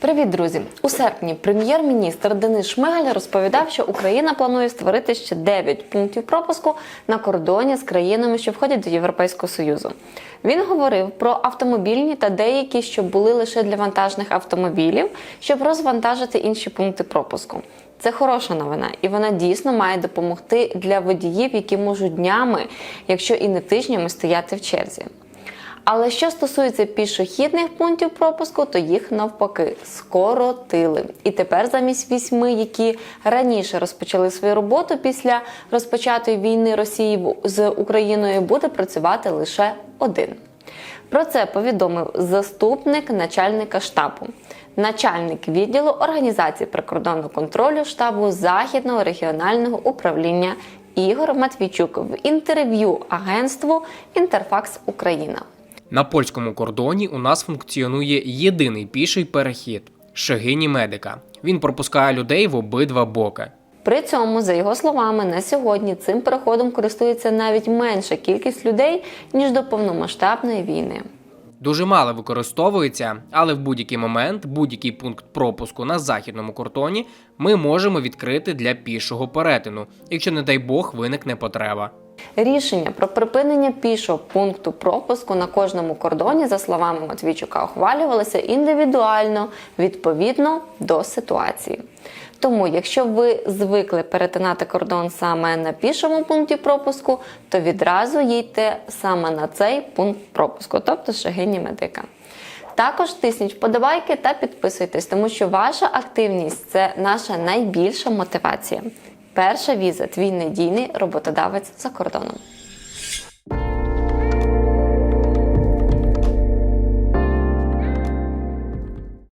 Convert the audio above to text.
Привіт, друзі! У серпні прем'єр-міністр Денис Шмигаль розповідав, що Україна планує створити ще 9 пунктів пропуску на кордоні з країнами, що входять до Європейського союзу. Він говорив про автомобільні та деякі, що були лише для вантажних автомобілів, щоб розвантажити інші пункти пропуску. Це хороша новина, і вона дійсно має допомогти для водіїв, які можуть днями, якщо і не тижнями, стояти в черзі. Але що стосується пішохідних пунктів пропуску, то їх навпаки скоротили. І тепер замість вісьми, які раніше розпочали свою роботу після розпочатої війни Росії з Україною, буде працювати лише один. Про це повідомив заступник начальника штабу, начальник відділу організації прикордонного контролю штабу Західного регіонального управління Ігор Матвійчук в інтерв'ю агентству Інтерфакс Україна. На польському кордоні у нас функціонує єдиний піший перехід Шегині медика. Він пропускає людей в обидва боки. При цьому, за його словами, на сьогодні цим переходом користується навіть менша кількість людей ніж до повномасштабної війни. Дуже мало використовується, але в будь-який момент будь-який пункт пропуску на західному кордоні ми можемо відкрити для пішого перетину, якщо, не дай Бог, виникне потреба. Рішення про припинення пішого пункту пропуску на кожному кордоні, за словами Матвійчука, ухвалювалося індивідуально відповідно до ситуації. Тому, якщо ви звикли перетинати кордон саме на пішому пункті пропуску, то відразу їдьте саме на цей пункт пропуску, тобто Шагині Медика. Також тисніть вподобайки та підписуйтесь, тому що ваша активність це наша найбільша мотивація. Перша віза твій недійний роботодавець за кордоном.